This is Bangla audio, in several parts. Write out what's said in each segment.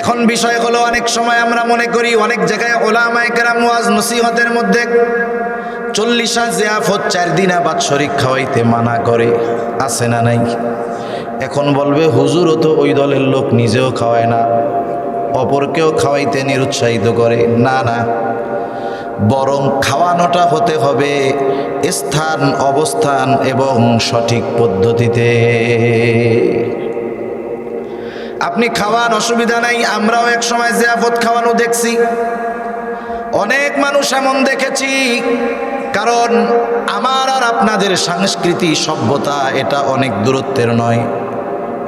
এখন বিষয় হলো অনেক সময় আমরা মনে করি, অনেক জায়গায় ওলামায় কেরাম ওয়াজ নসিহতের মধ্যে চল্লিশা জিয়াফত, চার দিনা বাৎসরিক খাওয়াইতে মানা করে, আছে না নাই? এখন বলবে হুজুরও তো ওই দলের লোক নিজেও খাওয়ায় না, অপরকেও খাওয়াইতে নিরুৎসাহিত করে, না না। বরং খাওয়ানোটা হতে হবে স্থান, অবস্থান এবং সঠিক পদ্ধতিতে। আপনি খাওয়ান অসুবিধা নাই, আমরাও এক সময় জিয়াফত খাওয়ানো দেখছি। অনেক মানুষ এমন দেখেছি, কারণ আমার আর আপনাদের সংস্কৃতি সভ্যতা এটা অনেক দূরত্বের নয়।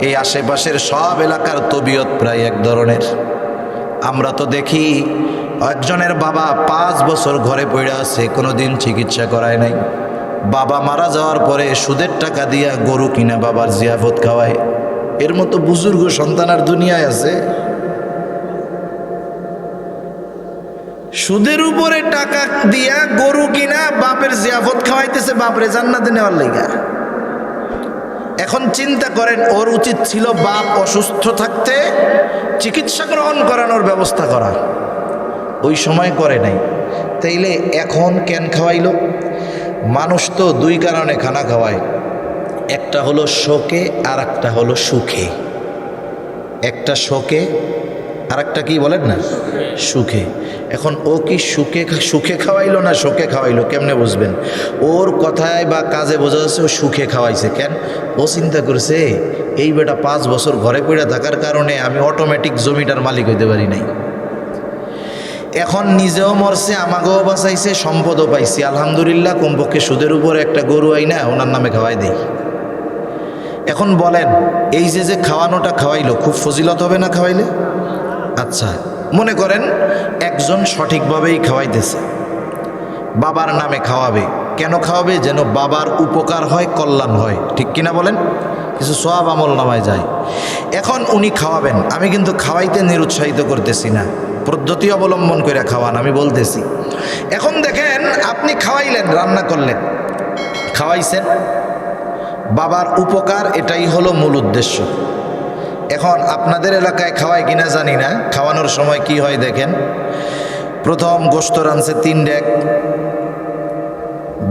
এই আশেপাশের সব এলাকার তবিয়ত প্রায় এক ধরনের। আমরা তো দেখি, একজনের বাবা পাঁচ বছর ঘরে পড়ে আছে কোনো দিন চিকিৎসা করায় নাই। বাবা মারা যাওয়ার পরে সুদের টাকা দিয়া গরু কিনা বাবার জিয়াফত খাওয়ায়। এর মতো বুজুর্গ সন্তান আর দুনিয়ায় আছে। সুদের উপরে টাকা দিয়া গরু কিনা বাপের জিয়াফত খাওয়াইতেছে, বাপরে জান্নাতে নেওয়ার লেগা। এখন চিন্তা করেন, ওর উচিত ছিল বাপ অসুস্থ থাকতে চিকিৎসা গ্রহণ করানোর ব্যবস্থা করা। ওই সময় করে নাই। তাইলে এখন কেন খাওয়াইলো? মানুষ তো দুই কারণে খানা খাওয়ায়। একটা হলো শোকে আর একটা হলো সুখে। একটা শোকে আর একটা কি বলেন না? সুখে। এখন ও কি সুখে সুখে খাওয়াইলো না শোকে খাওয়াইলো? কেমনে বুঝবেন? ওর কথায় বা কাজে বোঝা যাচ্ছে ও সুখে খাওয়াইছে। কেন? ও চিন্তা করছে, এই বেটা পাঁচ বছর ঘরে পড়ে থাকার কারণে আমি অটোমেটিক জমিটার মালিক হইতে পারি নাই। এখন নিজেও মরছে, আমাকেও বাঁচাইছে, সম্পদও পাইছি। আলহামদুলিল্লাহ, কমপক্ষে সুদের উপরে একটা গরু আইনা, ওনার নামে খাওয়াই দেই। এখন বলেন, এই যে যে খাওয়ানোটা খাওয়াইলো, খুব ফজিলত হবে না খাওয়াইলে? আচ্ছা মনে করেন একজন সঠিকভাবেই খাওয়াইতেছে। বাবার নামে খাওয়াবে। কেন খাওয়াবে? যেন বাবার উপকার হয়, কল্যাণ হয়। ঠিক কিনা বলেন? কিছু সব আমল নামায় যায়। এখন উনি খাওয়াবেন। আমি কিন্তু খাওয়াইতে নিরুৎসাহিত করতেছি না। পদ্ধতি অবলম্বন করে খাওয়ান, আমি বলতেছি। এখন দেখেন, আপনি খাওয়াইলেন, রান্না করলেন। খাওয়াইছেন? বাবার উপকার এটাই হলো মূল উদ্দেশ্য। এখন আপনাদের এলাকায় খাওয়ায় কিনা জানি না, খাওয়ানোর সময় কি হয় দেখেন। প্রথম গোস্ত রানছে তিন ডেক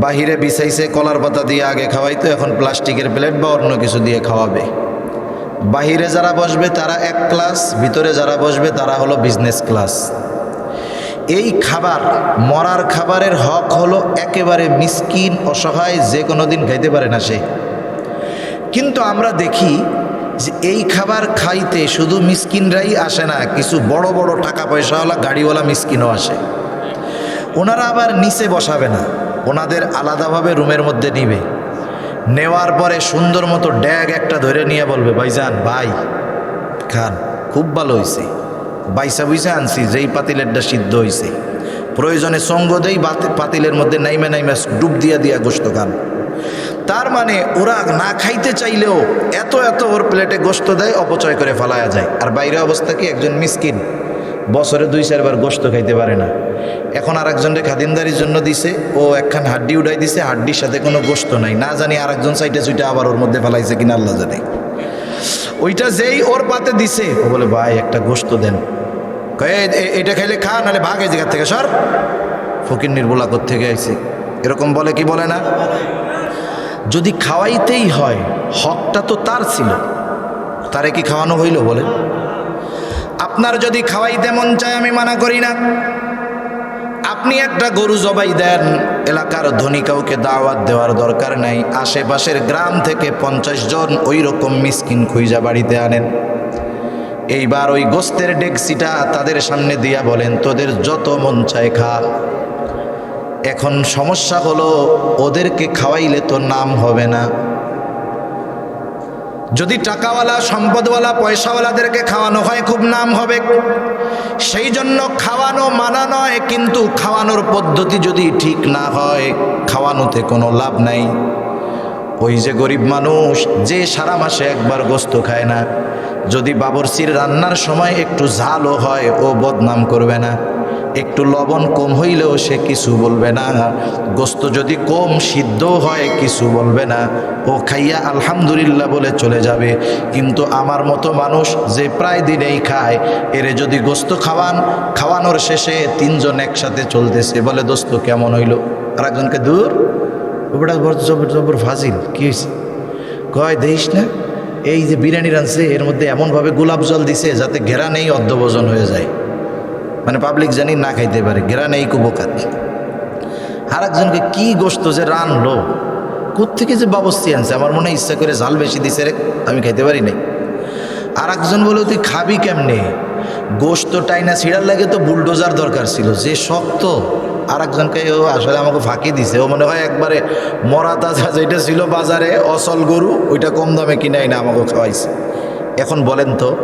বাহিরে বিছাইছে কলার পাতা দিয়ে আগে খাওয়াইতো, এখন প্লাস্টিকের প্লেট বা অন্য কিছু দিয়ে খাওয়াবে। বাহিরে যারা বসবে তারা এক ক্লাস, ভিতরে যারা বসবে তারা হলো বিজনেস ক্লাস এই খাবার, মরার খাবারের হক হলো একেবারে মিসকিন, অসহায়, যে কোনো দিন খাইতে পারে না সে। কিন্তু আমরা দেখি যে এই খাবার খাইতে শুধু মিসকিনরাই আসে না, কিছু বড় বড় টাকা পয়সাওয়ালা গাড়িওয়ালা মিসকিনও আসে। ওনারা আবার নিচে বসাবে না, ওনাদের আলাদাভাবে রুমের মধ্যে নিবে। নেওয়ার পরে সুন্দর মতো ড্যাগ একটা ধরে নিয়ে বলবে ভাই ভাইজান, ভাই, খান, খুব ভালো হয়েছে বাইসা বুইসা আনছি, যেই পাতিলেরটা সিদ্ধ হয়েছে প্রয়োজনে সঙ্গ দেই পাতিলের মধ্যে নাইমে নাইমে ডুব দিয়া দিয়া গোস্ত খান। তার মানে ওরা না খাইতে চাইলেও এত এত ওর প্লেটে গোস্ত দেয়, অপচয় করে ফেলায়া যায়। আর বাইরে অবস্থা কি? একজন মিসকিন। বছরে দুই, চারবার গোস্ত খাইতে পারে না। এখন আর একজনকে খাদিমদারির জন্য দিছে, ও একখান হাড্ডি উঠাই দিছে, হাড্ডির সাথে কোনো গোস্ত নাই। না জানি আর একজন সাইডে সুইটা আবার ওর মধ্যে ফেলাইছে কিনা, আল্লাহ জানে। ওইটা যেই ওর পাতে দিছে, ও বলে, ভাই, একটা গোস্ত দেন। কয়ে, "এ- এ- এটা খাইলে খা, নাহলে ভাগ এই জায়গার থেকে সর। ফকির নির্বলা থেকে আইছে? এরকম বলে কি বলে না? যদি খাওয়াইতেই হয়, হকটা তো তার ছিল। তারে কি খাওয়ানো হইল বলে আপনার যদি খাওয়াইতে মন চায়, আমি মানা করি না। আপনি একটা গরু জবাই দেন, এলাকার ধনী কাউকে দাওয়াত দেওয়ার দরকার নাই। আশেপাশের গ্রাম থেকে পঞ্চাশ জন ওই রকম মিসকিন খুইজা বাড়িতে আনেন। এইবার ওই গোস্তের ডেকসিটা তাদের সামনে দিয়া বলেন, তোদের যত মন চায় খা। এখন সমস্যা হলো ওদেরকে খাওয়াইলে তো নাম হবে না। যদি টাকাওয়ালা, সম্পদওয়ালা, পয়সাওয়ালাদেরকে খাওয়ানো হয়, খুব নাম হবে। সেই জন্য খাওয়ানো মানা নয়, কিন্তু খাওয়ানোর পদ্ধতি যদি ঠিক না হয়, খাওয়ানোতে কোনো লাভ নাই। ওই যে গরিব মানুষ, যে সারা মাসে একবার গোস্ত খায় না। যদি বাবরসির রান্নার সময় একটু ঝালও হয়, ও বদনাম করবে না। একটু লবণ কম হইলেও সে কিছু বলবে না। গোস্ত যদি কম সিদ্ধ হয়, কিছু বলবে না। ও খাইয়া আলহামদুলিল্লাহ বলে চলে যাবে। কিন্তু আমার মতো মানুষ যে প্রায় দিনেই খায়, এরে যদি গোস্ত খাওয়ান, খাওয়ানোর শেষে তিনজন একসাথে চলতেছে। বলে, দোস্ত, কেমন হইল? আর একজনকে, দূর ওটা জবর জবর ফাজিল, কি হয়েছে কয়, দেখিস না, এই যে বিরিয়ানি রানছে এর মধ্যে এমনভাবে গোলাপ জল দিছে, যাতে ঘেরা নেই অর্ধভোজন হয়ে যায়। মানে পাবলিক জানি না খাইতে পারে। ঘেরা নেই কুবোকাত আর একজনকে কি গোস্ত যে রানলো? কোথেকে যে বাবস্তি আনছে? আমার মনে ইচ্ছা করে ঝাল বেশি দিছে রে, আমি খাইতে পারি নাই। আর একজন বলে তুই খাবি কেমনে? গোস্ত টাইনা ছিঁড়ার লাগে তো বুলডোজার দরকার ছিল। যে শক্ত আর একজনকে ও, আসলে আমাকে ফাঁকি দিছে। ও মনে হয় একবারে মরা তাজা যেটা ছিল বাজারে, অসল গরু, ওইটা কম দামে কিনাই না আমাকে খাওয়াইছে। এখন বলেন তো,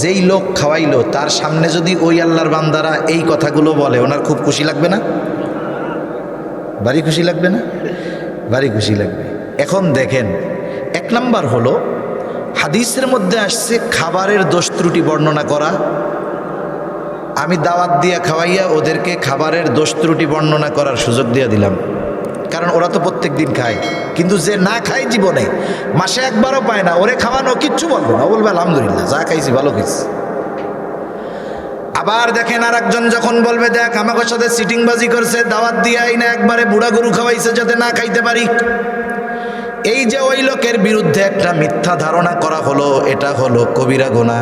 যেই লোক খাওয়াইলো, তার সামনে যদি ওই আল্লাহর বান্দারা এই কথাগুলো বলে, ওনার খুব খুশি লাগবে না? বাড়ি খুশি লাগবে না? বাড়ি খুশি লাগবে। এখন দেখেন, এক নাম্বার হলো, হাদিসের মধ্যে আসছে, খাবারের দোষ ত্রুটি বর্ণনা করা। আমি দাওয়াত দিয়া খাওয়াইয়া ওদেরকে খাবারের দোষ ত্রুটি বর্ণনা করার সুযোগ দিয়ে দিলাম। কারণ ওরা তো প্রত্যেক দিন খায়। কিন্তু যে না খায় জীবনে, মাসে একবারও পায় না। ওরে খাওয়ানো কিচ্ছু বলবে না। বলবে, আলহামদুলিল্লাহ, যা খাইছি ভালো খাইছি। আবার দেখেন আর একজন যখন বলবে, দেখ আমাকে সাথে সিটিংবাজি করছে, দাওয়াত দিয়াই না একবারে বুড়া গরু খাওয়াইছে যাতে না খাইতে পারি। এই যে ওই লোকের বিরুদ্ধে একটা মিথ্যা ধারণা করা হলো, এটা হলো কবিরা গোনা।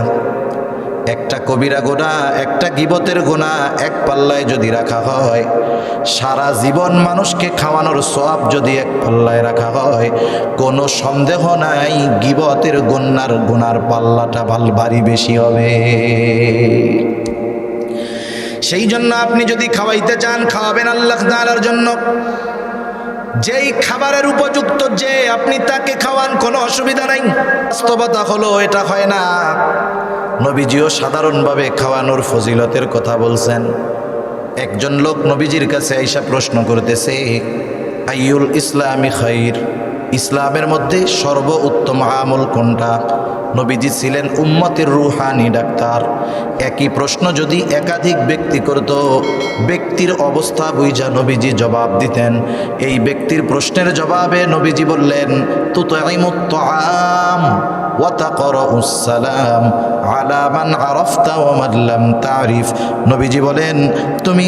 একটা কবিরা গোনা, একটা গিবতের গোনা এক পাল্লায় যদি রাখা হয়, সারা জীবন মানুষকে খাওয়ানোর সব যদি এক পাল্লায় রাখা হয়, কোনো সন্দেহ নাই গিবতের গন্যার গোনার পাল্লাটা ভালো ভারী বেশি হবে। সেই জন্য আপনি যদি খাওয়াইতে চান, খাওয়াবেন আল্লাহ তাআলার জন্য। যেই খাবারের উপযুক্ত যে আপনি তাকে খাওয়ান, কোনো অসুবিধা নাই। বাস্তবতা হলো এটা হয় না। নবীজিও সাধারণভাবে খাওয়ানোর ফজিলতের কথা বলছেন। একজন লোক নবীজির কাছে আইসা প্রশ্ন করতেছে আইউল ইসলামী খাইর? ইসলামের মধ্যে সর্ব উত্তম আমল কোনটা? নবীজি ছিলেন উম্মতের রুহানি ডাক্তার। একই প্রশ্ন যদি একাধিক ব্যক্তি করত, ব্যক্তির অবস্থা বুঝা নবীজি জবাব দিতেন। এই ব্যক্তির প্রশ্নের জবাবে নবীজি বললেন তু তো আম ওয়াতাকরাউসসালাম আলা মান আরাফতা ওয়া মান লাম তারিফ। নবীজি বলেন, তুমি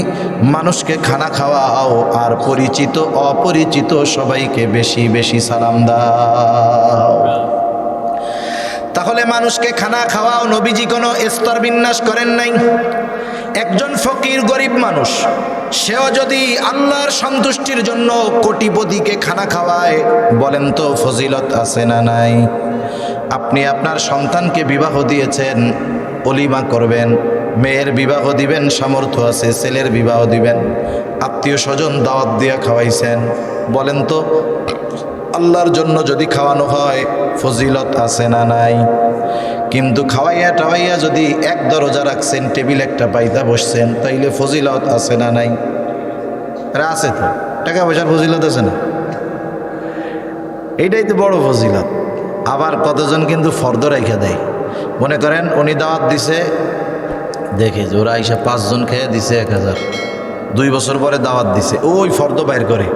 মানুষকে খানা খাওয়াও আর পরিচিত, অপরিচিত সবাইকে বেশি বেশি সালাম দাও। তাহলে মানুষকে খানা খাওয়াও নবীজি কোনো স্তর বিন্যাস করেন নাই। একজন ফকির গরিব মানুষ, সেও যদি আল্লাহর সন্তুষ্টির জন্য কোটিপতিকে খানা খাওয়ায়, বলেন তো ফজিলত আছে না নাই? আপনি আপনার সন্তানকে বিবাহ দিয়েছেন, অলিমা করবেন, মেয়ের বিবাহ দিবেন, সামর্থ্য আছে, ছেলের বিবাহ দিবেন, আত্মীয় স্বজন দাওয়াত দিয়ে খাওয়াইছেন, বলেন তো, আল্লাহর জন্য যদি খাওয়ানো হয়, ফজিলত আছে না নাই? কিন্তু খাওয়াইয়া টাওয়াইয়া যদি এক দরজা রাখছেন, টেবিল একটা পাইতা বসছেন, তাইলে ফজিলত আছে না নাই? আছে তো, টাকা পয়সার ফজিলত আছে না? এইটাই তো বড় ফজিলত। আবার কতজন কিন্তু ফর্দ রেখে দেয়। মনে করেন উনি দাওয়াত দিছে, দেখে যে ওরা আইসা পাঁচজন খেয়ে দিছে এক হাজার। দুই বছর পরে দাওয়াত দিছে, ওই ফর্দ বাইর করে।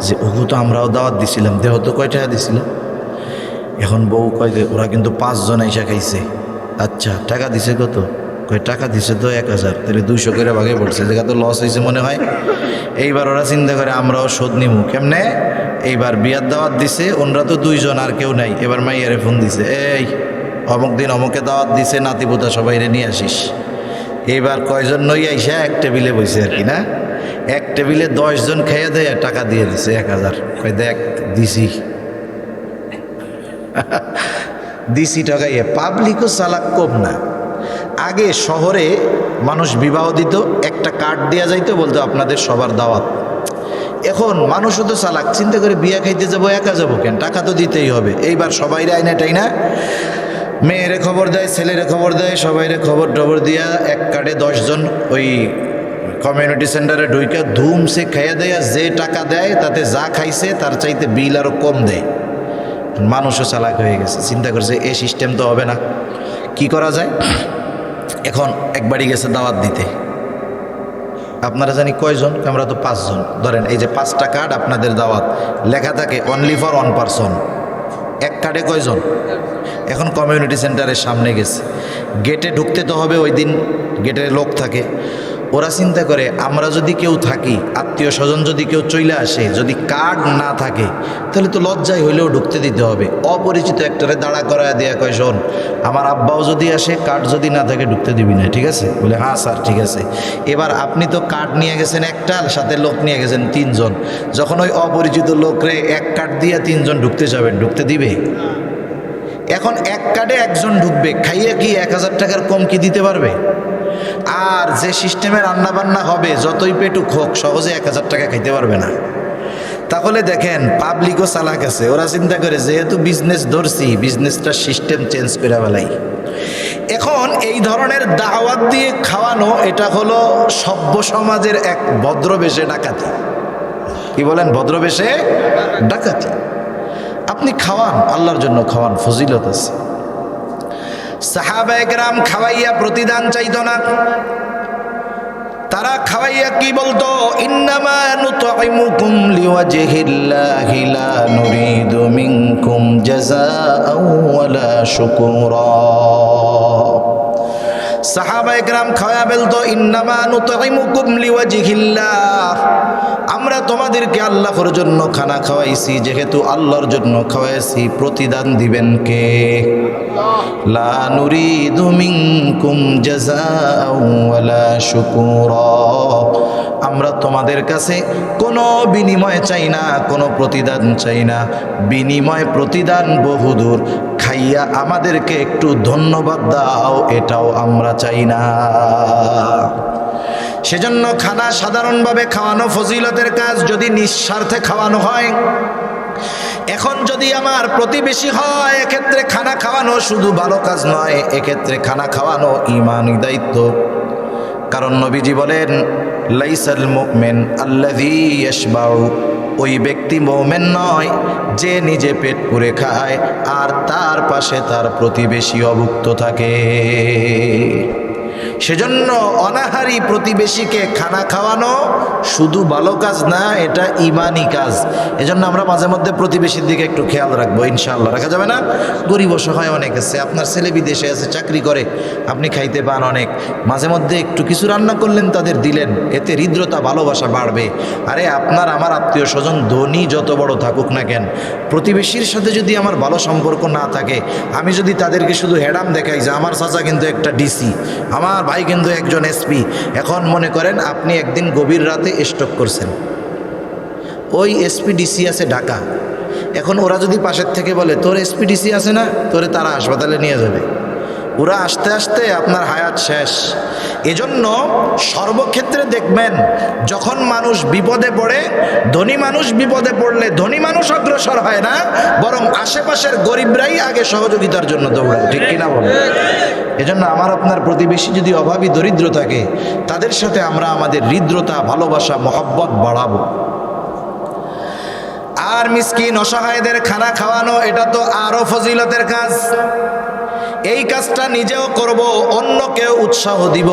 যে ওগো তো আমরাও দাওয়াত দিছিলাম, দেহ তো কয় টাকা দিছিল? এখন বউ কয় যে ওরা কিন্তু পাঁচজন আইসা খাইছে। আচ্ছা টাকা দিছে কত? কয়, টাকা দিছে তো এক হাজার। তাহলে দুইশো করে ভাগে পড়ছে জায়গা তো লস হয়েছে মনে হয়। এইবার ওরা চিন্তা করে আমরাও শোধ নিমু, কেমনে? এইবার বিয়ার দাওয়াত দিছে, ওনরা তো দুইজন আর কেউ নাই। এবার মাইয়ারে ফোন দিছে, এই, অমুক দিন অমুকে দাওয়াত দিছে, নাতিপুতা সবাই রে নিয়ে আসিস। এইবার কয়জন নই আইসা, এক টেবিলে বসে আর কি, না? এক টেবিলে দশজন খেয়ে দেয় টাকা দিয়ে দিছে, এক হাজার। কয়, দেখ, দিছি। দিছি টাকাইয়ে পাবলিকও চালাক কম না। আগে শহরে মানুষ বিবাহ দিত, একটা কার্ড দেওয়া যাইতো, বলতো আপনাদের সবার দাওয়াত। এখন মানুষও তো চালাক, চিন্তা করে বিয়া খাইতে যাব, একা যাব কেন? টাকা তো দিতেই হবে। এইবার সবাই আইনা টাই না। মেয়েরে খবর দেয়, ছেলেরে খবর দেয়, সবাইরে খবর টবর দিয়া এক কার্ডে দশজন ওই কমিউনিটি সেন্টারে ঢুইকা ধুমসে খাইয়া দেয়, যে টাকা দেয় তাতে যা খাইছে তার চাইতে বিল আরও কম দেয়। মানুষও চালাক হয়ে গেছে, চিন্তা করছে এই সিস্টেম তো হবে না। কি করা যায়? এখন একবারই গেছে দাওয়াত দিতে। আপনারা জানি কয়জন? আমরা তো পাঁচজন। ধরেন, এই যে পাঁচটা কার্ড আপনাদের দাওয়াত, লেখা থাকে অনলি ফর ওয়ান পারসন এক কার্ডে কয়জন? এখন কমিউনিটি সেন্টারের সামনে গেছে। গেটে ঢুকতে তো হবে ওই দিন গেটে লোক থাকে। ওরা চিন্তা করে, আমরা যদি কেউ থাকি, আত্মীয় স্বজন যদি কেউ চলে আসে, যদি কার্ড না থাকে, তাহলে তো লজ্জায় হইলেও ঢুকতে দিতে হবে। অপরিচিত একটারে দাঁড়া করায় দেয়া কয়, শোন, আমার আব্বাও যদি আসে, কার্ড যদি না থাকে, ঢুকতে দিবি না। ঠিক আছে? বলে হ্যাঁ স্যার, ঠিক আছে। এবার আপনি তো কার্ড নিয়ে গেছেন একটা, সাথে লোক নিয়ে গেছেন তিনজন। যখন ওই অপরিচিত লোকরে এক কার্ড দিয়ে তিনজন ঢুকতে যাবেন ঢুকতে দিবে? এখন এক কার্ডে একজন ঢুকবে, খাইয়ে কি এক হাজার টাকার কম কি দিতে পারবে? আর যে সিস্টেমে রান্নাবান্না হবে, যতই পেটুক হোক, সহজে এক হাজার টাকা খাইতে পারবে না। তাহলে দেখেন, পাবলিকও চালাক আছে। ওরা চিন্তা করে, যেহেতু বিজনেস ধরছি বিজনেসটার সিস্টেম চেঞ্জ করে বেলাই এখন এই ধরনের দাওয়াত দিয়ে খাওয়ানো, এটা হলো সভ্য সমাজের এক ভদ্রবেশে ডাকাতি। কি বলেন? ভদ্রবেশে ডাকাতি। আপনি খাওয়ান, আল্লাহর জন্য খাওয়ান, ফজিলত আছে। সাহাবা গ্রাম খাওয়াইয়া প্রতিদান চাইত না। তারা খাওয়াইয়া কি বলতো? ইন্নামা সাহাবা একরাম খাওয়া বলতো, ইন্নামা নুতইমুকুম লিওয়াজহিল্লাহ। আমরা তোমাদেরকে আল্লাহর জন্য খানা খাওয়াইছি, যেহেতু আল্লাহর জন্য খাওয়াইছি, প্রতিদান দিবেন কে? লা নুরিদু মিনকুম জাযাআও ওয়ালা শুকুরা। আমরা তোমাদের কাছে কোনো বিনিময় চাই না, কোনো প্রতিদান চাই না। বিনিময় প্রতিদান বহুদূর। খাইয়া আমাদেরকে একটু ধন্যবাদ দাও, এটাও আমরা চাই না। সেজন্য খানা সাধারণভাবে খাওয়ানো ফজিলতের কাজ যদি নিঃস্বার্থে খাওয়ানো হয়, এখন যদি আমার প্রতিবেশী হয়, এক্ষেত্রে খানা খাওয়ানো শুধু ভালো কাজ নয়, এক্ষেত্রে খানা খাওয়ানো ইমানই দায়িত্ব। কারণ নবীজি বলেন লাইসাল মুমেন আল্লাদি ইয়াশবাউ। ওই ব্যক্তি মৌমেন নয়, যে নিজে পেট পুরে খায় আর তার পাশে তার প্রতিবেশী অভুক্ত থাকে। সেজন্য অনাহারি প্রতিবেশীকে খানা খাওয়ানো শুধু ভালো কাজ না, এটা ইমানি কাজ। এজন্য আমরা মাঝে মধ্যে প্রতিবেশীর দিকে একটু খেয়াল রাখব, ইনশাআল্লাহ। রাখা যাবে না? গরিব অসহায় অনেক আছে, আপনার ছেলে বিদেশে আছে, চাকরি করে, আপনি খাইতে পান অনেক। মাঝে মধ্যে একটু কিছু রান্না করলেন, তাদের দিলেন, এতে হৃদ্রতা, ভালোবাসা বাড়বে। আরে, আপনার, আমার আত্মীয় স্বজন ধনী যত বড় থাকুক না কেন, প্রতিবেশীর সাথে যদি আমার ভালো সম্পর্ক না থাকে, আমি যদি তাদেরকে শুধু হেডাম দেখাই যে, আমার চাচা কিন্তু একটা ডিসি, আমার ভাই কিন্তু একজন এসপি এখন মনে করেন আপনি একদিন গভীর রাতে স্টক করছেন। ওই এসপি ডিসি আছে ঢাকা। এখন ওরা যদি পাশের থেকে বলে, তোর এসপি ডিসি আছে না? তোরে তারা হাসপাতালে নিয়ে যাবে। ওরা আস্তে আস্তে আপনার হায়াত শেষ। এজন্য সর্বক্ষেত্রে দেখবেন, যখন মানুষ বিপদে পড়ে, ধনী মানুষ বিপদে পড়লে ধনী মানুষ অগ্রসর হয় না, বরং আশেপাশের গরিবরাই আগে সহযোগিতার জন্য দৌড়ায়। ঠিক কিনা বলে এজন্য আমার আপনার প্রতিবেশী যদি অভাবী, দরিদ্র থাকে, তাদের সাথে আমরা আমাদের হৃদ্রতা, ভালোবাসা, মহব্বত বাড়াবো। আর মিসকিন, অসহায়দের খানা খাওয়ানো, এটা তো আরও ফজিলতের কাজ। এই কাজটা নিজেও করব, অন্যকেও উৎসাহ দিব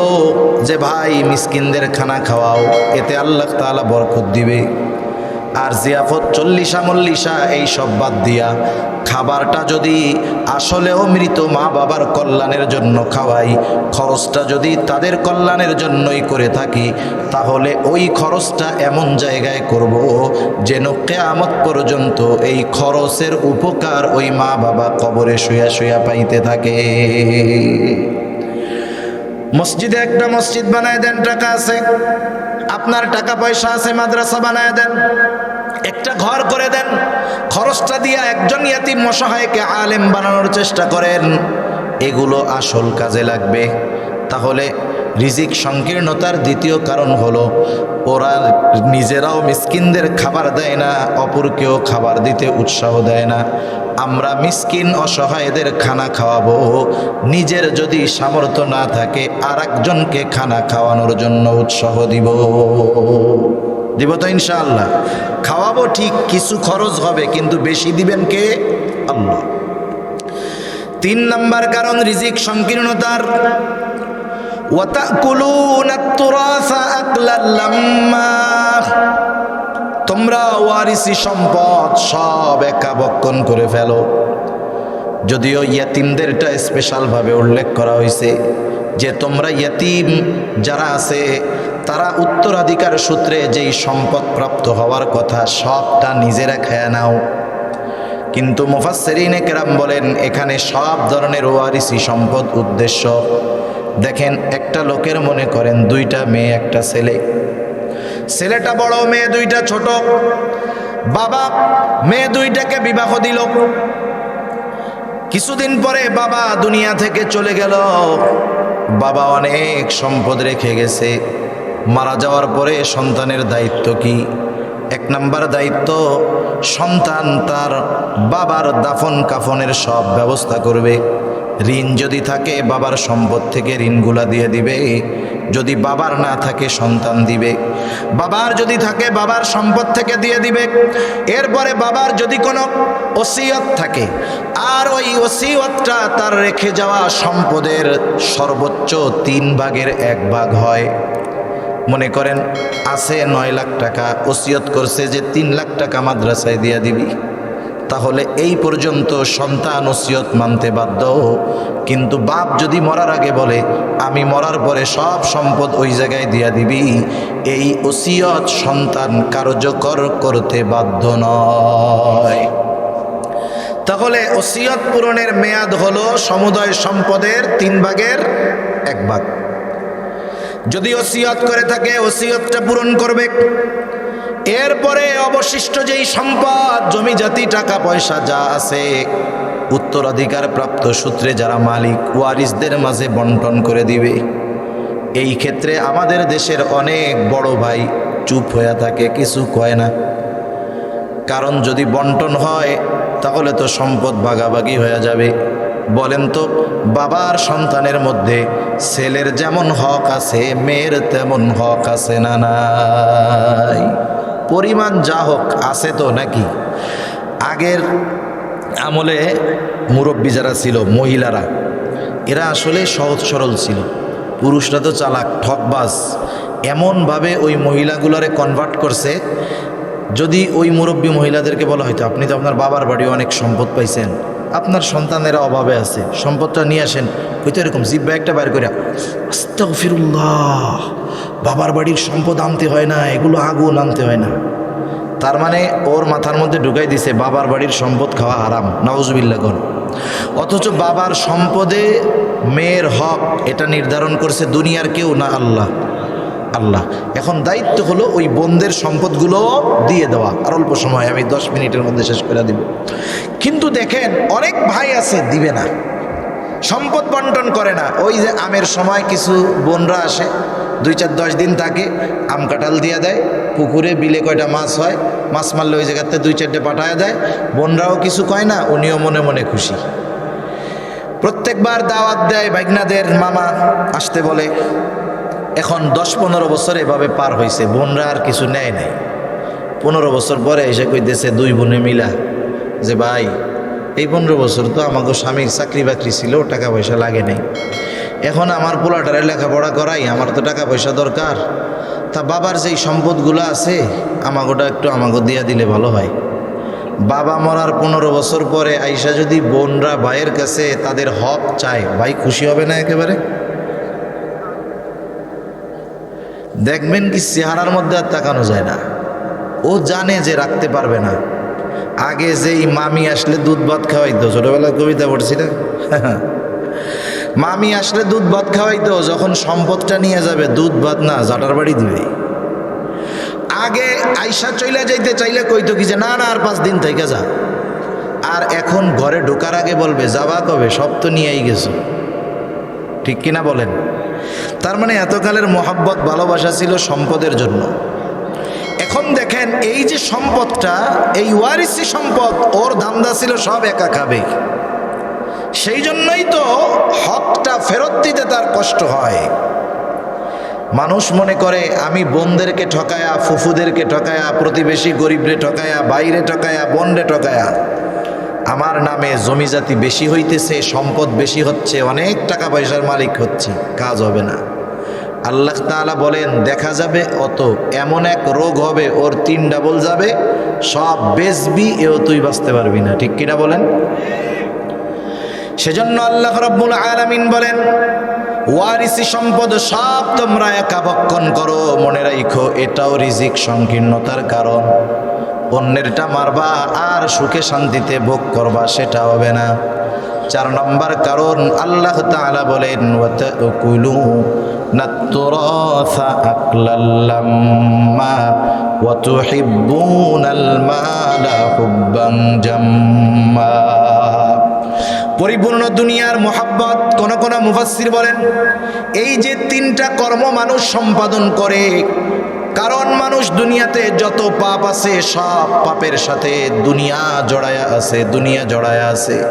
যে, ভাই, মিসকিনদের খানা খাওয়াও, এতে আল্লাহ তাআলা বরকত দিবে। আর জিয়াফত চল্লিশা মল্লিশা এই সব বাদ দিয়া খাবারটা যদি আসলেও মৃত মা বাবার কল্যাণের জন্য খাওয়াই, খরচটা যদি তাদের কল্যাণের জন্যই করে থাকি, তাহলে ওই খরচটা এমন জায়গায় করব যেন কেয়ামত পর্যন্ত এই খরচের উপকার ওই মা বাবা কবরে শুয়া শুয়া পাইতে থাকে। মসজিদে একটা মসজিদ বানায় দেন, টাকা আছে। আপনার টাকা পয়সা আছে, মাদ্রাসা বানায় দেন। একটা ঘর করে দেন। খরচটা দিয়া একজন ইয়াতিম মশাহায়কে আলেম বানানোর চেষ্টা করেন। এগুলো আসল কাজে লাগবে। তাহলে রিজিক সংকীর্ণতার দ্বিতীয় কারণ হলো, ওরা নিজেরাও মিসকিনদের খাবার দেয় না, অপরকেও খাবার দিতে উৎসাহ দেয় না। আমরা মিসকিন অসহায়দের খানা খাওয়াবো। নিজের যদি সামর্থ্য না থাকে আর খানা খাওয়ানোর জন্য উৎসাহ দিব। দিব তো ইনশাআল্লাহ। খাওয়াবো ঠিক, কিছু খরচ হবে, কিন্তু বেশি দিবেন কে? আল্লাহ। তিন নাম্বার কারণ, রিজিক সংকীর্ণতার। তোমরা সম্পদ সব একাবক্ষণ করে ফেলো। যদিও স্পেশালভাবে উল্লেখ করা হয়েছে যে তোমরা ইয়াতিম যারা আছে তারা উত্তরাধিকার সূত্রে যেই সম্পদ প্রাপ্ত হওয়ার কথা সবটা নিজেরা খেয়ে নাও। কিন্তু মুফাসসিরিনে কেরাম বলেন, এখানে সব ধরনের ওয়ারিসি সম্পদ উদ্দেশ্য। দেখেন, একটা লোকের মনে করেন, দুইটা মেয়ে, একটা ছেলে। ছেলেটা বড়, মেয়ে দুইটা ছোট। বাবা, মেয়ে দুইটাকে বিবাহ দিল। কিছুদিন পরে বাবা দুনিয়া থেকে চলে গেল। বাবা অনেক সম্পদ রেখে গেছে। মারা যাওয়ার পরে সন্তানের দায়িত্ব কি? এক নাম্বার দায়িত্ব, সন্তান তার বাবার দাফন কাফনের সব ব্যবস্থা করবে। ঋণ যদি থাকে, বাবার সম্পদ থেকে ঋণগুলা দিয়ে দিবে। যদি বাবার না থাকে, সন্তান দিবে। বাবার যদি থাকে, বাবার সম্পদ থেকে দিয়ে দিবে। এরপরে বাবার যদি কোনো ওসিয়ত থাকে, আর ওই ওসিয়তটা তার রেখে যাওয়া সম্পদের সর্বোচ্চ তিন ভাগের এক ভাগ হয়। মনে করেন, আছে নয় লাখ টাকা, ওসিয়ত করছে যে তিন লাখ টাকা মাদ্রাসায় দিয়া দিবি। তাহলে এই পর্যন্ত সন্তান ওসিয়ত মানতে বাধ্য। কিন্তু বাপ যদি মরার আগে বলে, আমি মরার পরে সব সম্পদ ওই জায়গায় দিয়া দিবি, এই ওসিয়ত সন্তান কার্যকর করতে বাধ্য নয়। তাহলে ওসিয়ত পূরণের মেয়াদ হলো সমুদয় সম্পদের তিন ভাগের এক ভাগ। যদি ওসিয়ত করে থাকে, ওসিয়তটা পূরণ করবে। এরপরে অবশিষ্ট যেই সম্পদ, জমি জাতি, টাকা পয়সা যা আছে, উত্তরাধিকার প্রাপ্ত সূত্রে যারা মালিক, ওয়ারিসদের মাঝে বন্টন করে দিবে। এই ক্ষেত্রে আমাদের দেশের অনেক বড় ভাই চুপ হয়ে থাকে, কিছু কয় না। কারণ যদি বন্টন হয়, তাহলে তো সম্পদ ভাগাভাগি হয়ে যাবে। বলেন তো, বাবার সন্তানের মধ্যে ছেলের যেমন হক আছে, মেয়ের তেমন হক আছে না নাই? পরিমাণ যা হোক আছে তো নাকি? আগের আমলে মুরব্বী যারা ছিল, মহিলারা, এরা আসলে সহজ সরল ছিল। পুরুষরা তো চালাক, ঠকবাজ। এমনভাবে ওই মহিলাগুলোরে কনভার্ট করছে, যদি ওই মুরব্বী মহিলাদেরকে বলা হয়তো আপনি তো আপনার বাবার বাড়ি অনেক সম্পদ পাইছেন। আপনার সন্তানেরা অভাবে আছে, সম্পদটা নিয়ে আসেন। ওই তো এরকম জিব্বা একটা বাইর করে আস্তাগফিরুল্লাহ, বাবার বাড়ির সম্পদ আনতে হয় না, এগুলো আগুন আনতে হয় না। তার মানে ওর মাথার মধ্যে ঢুকাই দিছে, বাবার বাড়ির সম্পদ খাওয়া হারাম নাউজুবিল্লা গন অথচ বাবার সম্পদে মেয়ের হক, এটা নির্ধারণ করছে দুনিয়ার কেউ না আল্লাহ। আল্লাহ। এখন দায়িত্ব হলো ওই বোনদের সম্পদগুলো দিয়ে দেওয়া। আর অল্প সময়, আমি দশ মিনিটের মধ্যে শেষ করে দিব। কিন্তু দেখেন, অনেক ভাই আছে, দিবে না। সম্পদ বন্টন করে না। ওই যে আমের সময় কিছু বোনরা আসে, দুই চার দশ দিন থাকে, আম কাঁঠাল দিয়ে দেয়, পুকুরে বিলে কয়টা মাছ হয়, মাছ মারলে ওই জায়গাতে দুই চারটে পাঠায় দেয়। বোনরাও কিছু কয় না, উনিও মনে মনে খুশি। প্রত্যেকবার দাওয়াত দেয় বাইগনাদের মামা আসতে বলে এখন দশ পনেরো বছর এভাবে পার হয়েছে বোনরা আর কিছু নেয় নাই। পনেরো বছর পরে এসে কইতেছে দুই বোনে মিলা যে, ভাই, এই পনেরো বছর তো আমাকে স্বামীর চাকরি বাকরি ছিল টাকা পয়সা লাগে নাই। এখন আমার পোলাটারে লেখাপড়া করাই, আমার তো টাকা পয়সা দরকার। তা বাবার যেই সম্পদগুলো আছে, আমাগোটা একটু আমাকে দিয়া দিলে ভালো হয়। বাবা মরার পনেরো বছর পরে আইসা যদি বোনরা ভাইয়ের কাছে তাদের হক চায়, ভাই খুশি হবে না একেবারে? দেখবেন কি চেহারার মধ্যে আর তাকানো যায় না। ও জানে যে রাখতে পারবে না। আগে যেই মামি আসলে দুধ ভাত খাওয়াইতো ছোটবেলায় কবিতা পড়ছি না? মামি আসলে দুধ ভাত খাওয়াইতো, যখন সম্পদটা নিয়ে যাবে, দুধ ভাত না, জাটার বাড়ি দিবে। আগে আইসা চইলা যাইতে চাইলে কইতো কি যে, না না, আর পাঁচ দিন থেকে যা। আর এখন ঘরে ঢোকার আগে বলবে, যাবা কবে? সব তো নিয়েই গেছো। ঠিক কিনা বলেন? তার মানে এতকালের মোহাব্বত, ভালোবাসা ছিল সম্পদের জন্য। এখন দেখেন, এই যে সম্পদটা, এই ওয়ারিসি সম্পদ, ওর ধান্দা ছিল সব একা খাবে। সেই জন্যই তো হকটা ফেরত দিতে তার কষ্ট হয়। মানুষ মনে করে, আমি বোনদেরকে ঠকায়া, ফুফুদেরকে ঠকায়া, প্রতিবেশী গরিবরে ঠকায়া, বাইরে ঠকায়া, বনরে ঠকায়া, আমার নামে জমি জাতি বেশি হইতেছে, সম্পদ বেশি হচ্ছে, অনেক টাকা পয়সার মালিক হচ্ছে, কাজ হবে না। আল্লাহ তাআলা বলেন, দেখা যাবে অত এমন এক রোগ হবে, ওর তিন ডাবল যাবে, সব বেচবি, এও তুই বাঁচতে পারবি না। ঠিক কিনা বলেন? সেজন্য আল্লাহ রব্বুল আলামিন বলেন, ওয়ারিসি সম্পদ সব তোমরা একা ভক্ষণ করো, মনে রাখো এটাও রিজিক সংকীর্ণতার কারণ। অন্যেরটা মারবা আর সুখে শান্তিতে ভোগ করবা, সেটা হবে না। চার নম্বর কারণ আল্লাহ তাআলা বলেন পরিপূর্ণ দুনিয়ার মোহাব্বত, কোন কোন মুফাসসির বলেন, এই যে তিনটা কর্ম মানুষ সম্পাদন করে, কারণ মানুষ দুনিয়াতে যত পাপ আছে সব পাপের সাথে দুনিয়া জড়ায়া আছে, দুনিয়া জড়ায়া আছে।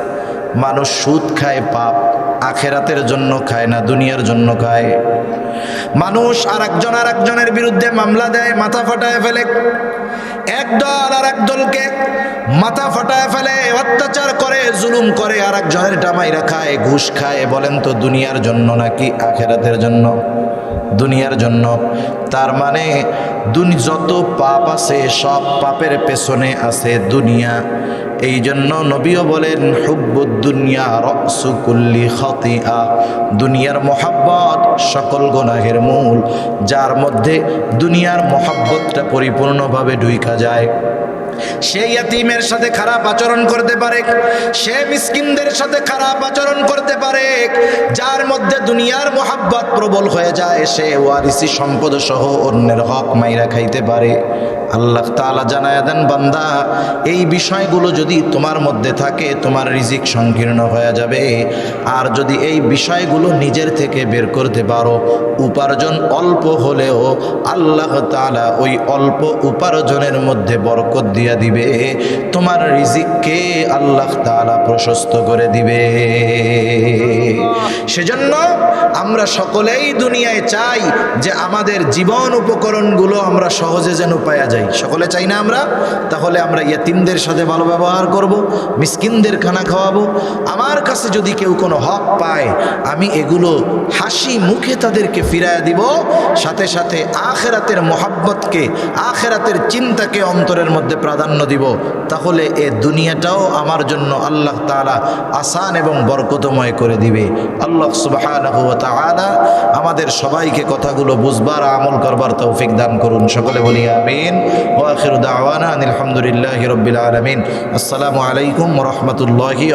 মানুষ সুদ খায়, পাপ আখেরাতের জন্য খায় না, দুনিয়ার জন্য খায়। মানুষ আর একজন আর একজনের বিরুদ্ধে মামলা দেয়, মাথা ফাটায় ফেলে। একদল আর এক দলকে মাথা ফাটায় ফেলে, অত্যাচার করে, জুলুম করে আর একজনের টামাইরা খায়, ঘুষ খায়। বলেন তো, দুনিয়ার জন্য নাকি আখেরাতের জন্য? দুনিয়ার জন্য। তার মানে যত পাপ আছে, সব পাপের পেছনে আছে দুনিয়া। এই জন্য নবীও বলেন দুনিয়া রসুকুল্লি খতিয়া দুনিয়ার মহাব্বত সকল গোনাহের মূল, যার মধ্যে দুনিয়ার মহাব্বতটা পরিপূর্ণভাবে ঢুইকা যায়। সে ইয়াতিমের সাথে খারাপ আচরণ করতে পারে, সে মিসকিনদের সাথে খারাপ আচরণ করতে পারে, যার মধ্যে দুনিয়ার মোহাব্বত প্রবল হয়ে যায়, সে ওয়ারিসি সম্পদ সহ অন্যের হক মাইরা খাইতে পারে। আল্লাহ তাআলা জানায় দেন, বান্দা, এই বিষয়গুলো যদি তোমার মধ্যে থাকে, তোমার রিজিক সংকীর্ণ হয়ে যাবে। আর যদি এই বিষয়গুলো নিজের থেকে বের করতে পারো, উপার্জন অল্প হলেও আল্লাহ তাআলা ওই অল্প উপার্জনের মধ্যে বরকত দিয়া দিবে। তোমার রিজিককে আল্লাহ তাআলা প্রশস্ত করে দিবে। সেজন্য আমরা সকলেই দুনিয়ায় চাই যে আমাদের জীবন উপকরণগুলো আমরা সহজে যেন পাওয়া যাই। সকলে চাই না আমরা? তাহলে আমরা ইয়েতিমদের সাথে ভালো ব্যবহার করব, মিসকিনদের খানা খাওয়াবো। আমার কাছে যদি কেউ কোনো হক পায়, আমি এগুলো হাসি মুখে তাদেরকে ফিরায় দিব। সাথে সাথে আখেরাতের মোহাব্বতকে, আখেরাতের চিন্তাকে অন্তরের মধ্যে প্রাধান্য দিব, তাহলে এ দুনিয়াটাও আমার জন্য আল্লাহ তাআলা আসান এবং বরকতময় করে দিবে। আল্লাহ তাআলা আমাদের সবাইকে কথাগুলো বুঝবার, আমল করবার তৌফিক দান করুন। সকলে বলি আমিন। ওয়া আখিরু দাওয়ানা আনিল হামদুলিল্লাহি রাব্বিল আলামিন। আসসালামু আলাইকুম রাহমাতুল্লাহি